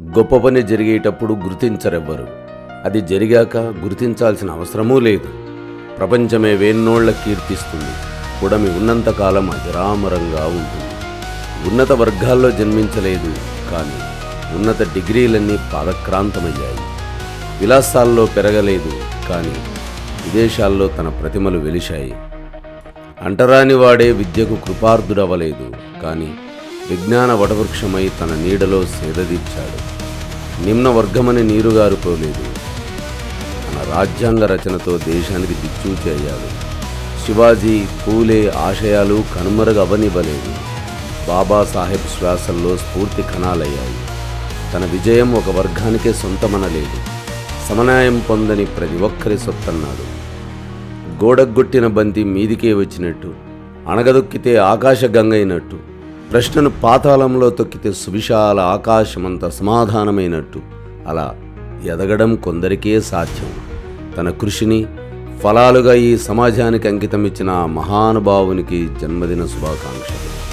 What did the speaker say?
గొప్ప పని జరిగేటప్పుడు గుర్తించరెవ్వరు. అది జరిగాక గుర్తించాల్సిన అవసరమూ లేదు. ప్రపంచమే వేన్నోళ్ళ కీర్తిస్తుంది. ఉన్నంత ఉన్నంతకాలం అజరామరంగా ఉంటుంది. ఉన్నత వర్గాల్లో జన్మించలేదు కానీ ఉన్నత డిగ్రీలన్నీ పాదక్రాంతమయ్యాయి. విలాసాల్లో పెరగలేదు కానీ విదేశాల్లో తన ప్రతిమలు వెలిశాయి. అంటరాని వాడే విద్యకు కృపార్థుడవలేదు కానీ విజ్ఞాన వటవృక్షమై తన నీడలో సేదదీర్చాడు. నిమ్న వర్గమని నీరుగారిపోలేదు తన రాజ్యాంగ రచనతో దేశానికి దిక్చూచి అయ్యాడు. శివాజీ పూలే ఆశయాలు కనుమరుగవనివ్వలేదు బాబాసాహెబ్ శ్వాసల్లో స్ఫూర్తి కణాలయ్యాయి. తన విజయం ఒక వర్గానికే సొంతమనలేదు. సమన్యాయం పొందని ప్రతి ఒక్కరి సొత్తన్నాడు. గోడగొట్టిన బంతి మీదికే వచ్చినట్టు అణగదొక్కితే ఆకాశగంగైనట్టు ప్రశ్నను పాతాళంలో తొక్కితే సువిశాల ఆకాశమంత సమాధానమైనట్టు. అలా ఎదగడం కొందరికే సాధ్యం. తన కృషిని ఫలాలుగా ఈ సమాజానికి అంకితం ఇచ్చిన మహానుభావునికి జన్మదిన శుభాకాంక్షలు.